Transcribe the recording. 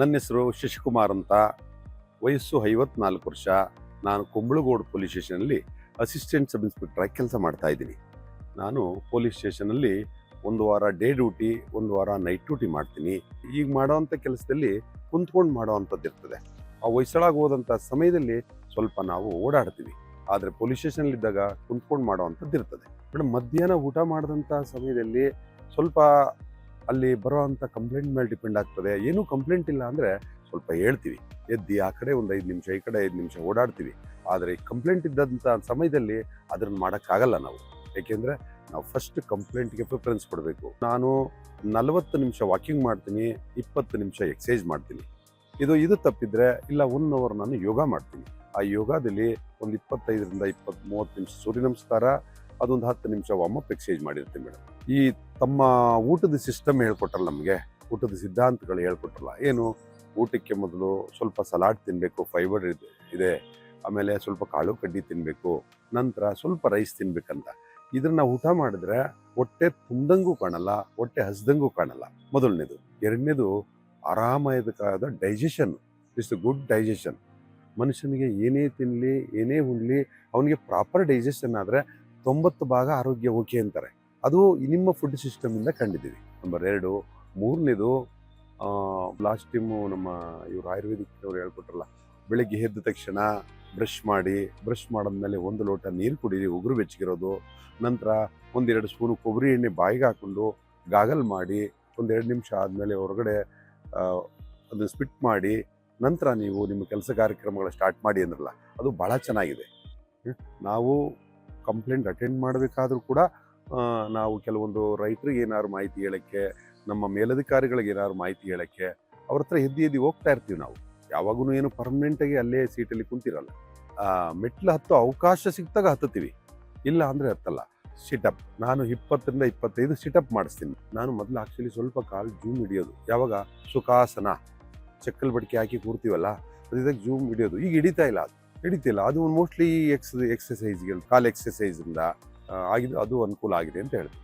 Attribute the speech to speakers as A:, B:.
A: ನನ್ನ ಹೆಸರು ಶಶಿಕುಮಾರ್ ಅಂತ. ವಯಸ್ಸು ಐವತ್ನಾಲ್ಕು ವರ್ಷ. ನಾನು ಕುಂಬಳಗೋಡು ಪೊಲೀಸ್ ಸ್ಟೇಷನಲ್ಲಿ ಅಸಿಸ್ಟೆಂಟ್ ಸಬ್ ಇನ್ಸ್ಪೆಕ್ಟರ್ ಆಗಿ ಕೆಲಸ ಮಾಡ್ತಾ ಇದ್ದೀನಿ. ನಾನು ಪೊಲೀಸ್ ಸ್ಟೇಷನಲ್ಲಿ ಒಂದು ವಾರ ಡೇ ಡ್ಯೂಟಿ, ಒಂದು ವಾರ ನೈಟ್ ಡ್ಯೂಟಿ ಮಾಡ್ತೀನಿ. ಈಗ ಮಾಡೋವಂಥ ಕೆಲಸದಲ್ಲಿ ಕುಂತ್ಕೊಂಡು ಮಾಡೋವಂಥದ್ದು ಇರ್ತದೆ. ಆ ಹೊಯ್ಸಳಾಗಿ ಹೋದಂಥ ಸಮಯದಲ್ಲಿ ಸ್ವಲ್ಪ ನಾವು ಓಡಾಡ್ತೀವಿ. ಆದರೆ ಪೊಲೀಸ್ ಸ್ಟೇಷನಲ್ಲಿದ್ದಾಗ ಕುಂತ್ಕೊಂಡು ಮಾಡೋವಂಥದ್ದು ಇರ್ತದೆ. ಮೇಡಮ್ ಮಧ್ಯಾಹ್ನ ಊಟ ಮಾಡಿದಂಥ ಸಮಯದಲ್ಲಿ ಸ್ವಲ್ಪ ಅಲ್ಲಿ ಬರೋವಂಥ ಕಂಪ್ಲೇಂಟ್ ಮೇಲೆ ಡಿಪೆಂಡ್ ಆಗ್ತದೆ. ಏನೂ ಕಂಪ್ಲೇಂಟ್ ಇಲ್ಲ ಅಂದರೆ ಸ್ವಲ್ಪ ಹೇಳ್ತೀವಿ. ಎದ್ದು ಆ ಕಡೆ ಒಂದು ಐದು ನಿಮಿಷ, ಈ ಕಡೆ ಐದು ನಿಮಿಷ ಓಡಾಡ್ತೀವಿ. ಆದರೆ ಕಂಪ್ಲೇಂಟ್ ಇದ್ದಂಥ ಸಮಯದಲ್ಲಿ ಅದನ್ನು ಮಾಡೋಕ್ಕಾಗಲ್ಲ ನಾವು. ಏಕೆಂದರೆ ನಾವು ಫಸ್ಟ್ ಕಂಪ್ಲೇಂಟ್ಗೆ ಪ್ರಿಫರೆನ್ಸ್ ಕೊಡಬೇಕು. ನಾನು ನಲವತ್ತು ನಿಮಿಷ ವಾಕಿಂಗ್ ಮಾಡ್ತೀನಿ, ಇಪ್ಪತ್ತು ನಿಮಿಷ ಎಕ್ಸಸೈಜ್ ಮಾಡ್ತೀನಿ. ಇದು ಇದು ತಪ್ಪಿದ್ರೆ ಇಲ್ಲ ಒನ್ ಅವರ್ ನಾನು ಯೋಗ ಮಾಡ್ತೀನಿ. ಆ ಯೋಗದಲ್ಲಿ ಒಂದು ಇಪ್ಪತ್ತೈದರಿಂದ ಇಪ್ಪತ್ತು ಮೂವತ್ತು ನಿಮಿಷ ಸೂರ್ಯ ನಮಸ್ಕಾರ, ಅದೊಂದು ಹತ್ತು ನಿಮಿಷ ವಾಮಪ್ ಎಕ್ಸೈಜ್ ಮಾಡಿರ್ತೀನಿ ಮೇಡಮ್. ಈ ತಮ್ಮ ಊಟದ ಸಿಸ್ಟಮ್ ಹೇಳ್ಕೊಟ್ರಲ್ಲ ನಮಗೆ, ಊಟದ ಸಿದ್ಧಾಂತಗಳು ಹೇಳ್ಕೊಟ್ರಲ್ಲ. ಏನು? ಊಟಕ್ಕೆ ಮೊದಲು ಸ್ವಲ್ಪ ಸಲಾಡ್ ತಿನ್ನಬೇಕು ಫೈಬರ್ ಇದೆ ಆಮೇಲೆ ಸ್ವಲ್ಪ ಕಾಳು ಕಡ್ಡಿ ತಿನ್ನಬೇಕು ನಂತರ ಸ್ವಲ್ಪ ರೈಸ್ ತಿನ್ಬೇಕಂತ. ಇದನ್ನ ಊಟ ಮಾಡಿದ್ರೆ ಹೊಟ್ಟೆ ತುಂಬ್ದಂಗೂ ಕಾಣಲ್ಲ, ಹೊಟ್ಟೆ ಹಸ್ದಂಗೂ ಕಾಣಲ್ಲ. ಮೊದಲನೇದು. ಎರಡನೇದು ಆರಾಮಾಯದಕ್ಕಾದ ಡೈಜೆಷನ್ ಇಸ್ ಗುಡ್ ಡೈಜೆಷನ್ ಮನುಷ್ಯನಿಗೆ ಏನೇ ತಿನ್ನಲಿ ಏನೇ ಉಣ್ಲಿ, ಅವನಿಗೆ ಪ್ರಾಪರ್ ಡೈಜೆಷನ್ ಆದರೆ ತೊಂಬತ್ತು ಭಾಗ ಆರೋಗ್ಯ ಓಕೆ ಅಂತಾರೆ. ಅದು ನಿಮ್ಮ ಫುಡ್ ಸಿಸ್ಟಮಿಂದ ಕಂಡಿದ್ದೀವಿ. ನಂಬರ್ ಎರಡು. ಮೂರನೇದು ಲಾಸ್ಟ್ ಟೈಮು ನಮ್ಮ ಇವರು ಆಯುರ್ವೇದಿಕ್ ಅವ್ರು ಹೇಳ್ಕೊಟ್ರಲ್ಲ, ಬೆಳಿಗ್ಗೆ ಎದ್ದ ತಕ್ಷಣ ಬ್ರಷ್ ಮಾಡಿ ಬ್ರಷ್ ಮಾಡಿದ್ಮೇಲೆ ಒಂದು ಲೋಟ ನೀರು ಕುಡೀರಿ, ಉಗುರು ಬೆಚ್ಚಗಿರೋದು. ನಂತರ ಒಂದೆರಡು ಸ್ಪೂನು ಕೊಬ್ಬರಿ ಎಣ್ಣೆ ಬಾಯಿಗೆ ಹಾಕೊಂಡು ಗಾಗಲ್ ಮಾಡಿ, ಒಂದೆರಡು ನಿಮಿಷ ಆದಮೇಲೆ ಹೊರಗಡೆ ಅದನ್ನು ಸ್ಪಿಟ್ ಮಾಡಿ, ನಂತರ ನೀವು ನಿಮ್ಮ ಕೆಲಸ ಕಾರ್ಯಕ್ರಮಗಳ ಸ್ಟಾರ್ಟ್ ಮಾಡಿ ಅಂದ್ರಲ್ಲ, ಅದು ಭಾಳ ಚೆನ್ನಾಗಿದೆ. ನಾವು ಕಂಪ್ಲೇಂಟ್ ಅಟೆಂಡ್ ಮಾಡಬೇಕಾದ್ರೂ ಕೂಡ ನಾವು ಕೆಲವೊಂದು ರೈತರಿಗೆ ಏನಾದ್ರು ಮಾಹಿತಿ ಹೇಳೋಕ್ಕೆ, ನಮ್ಮ ಮೇಲಧಿಕಾರಿಗಳಿಗೆ ಏನಾದ್ರು ಮಾಹಿತಿ ಹೇಳೋಕ್ಕೆ, ಅವ್ರ ಹತ್ರ ಎದ್ದು ಎದ್ದು ಹೋಗ್ತಾ ಇರ್ತೀವಿ ನಾವು. ಯಾವಾಗೂ ಏನು ಪರ್ಮನೆಂಟಾಗಿ ಅಲ್ಲೇ ಸೀಟಲ್ಲಿ ಕುಂತಿರಲ್ಲ. ಮೆಟ್ಲು ಹತ್ತೋ ಅವಕಾಶ ಸಿಕ್ತಾಗ ಹತ್ತುತ್ತೀವಿ. ಇಲ್ಲ ಅಂದರೆ ಹತ್ತಲ್ಲ. ಸಿಟಪ್ ನಾನು ಇಪ್ಪತ್ತರಿಂದ ಇಪ್ಪತ್ತೈದು ಸಿಟಪ್ ಮಾಡಿಸ್ತೀನಿ. ನಾನು ಮೊದಲು ಆಕ್ಚುಲಿ ಸ್ವಲ್ಪ ಕಾಲು ಜೂಮ್ ಹಿಡಿಯೋದು. ಯಾವಾಗ? ಸುಖಾಸನ. ಚಕ್ಕಲ್ ಬಡಿಕೆ ಹಾಕಿ ಕೂರ್ತೀವಲ್ಲ? ಅದಕ್ಕೆ ಜೂಮ್ ಹಿಡಿಯೋದು. ಈಗ ಹಿಡಿತಾ ಇಲ್ಲ ಅದು. ಹಿಡಿತಿಲ್ಲ. ಅದು ಮೋಸ್ಟ್ಲಿ ಎಕ್ಸ್ ಎಕ್ಸಸೈಸ್ಗಳು ಕಾಲು ಎಕ್ಸಸೈಸಿಂದ ಆಗಿದ್ದು ಅದು ಅನುಕೂಲ ಆಗಿದೆ ಅಂತ ಹೇಳ್ತೀನಿ.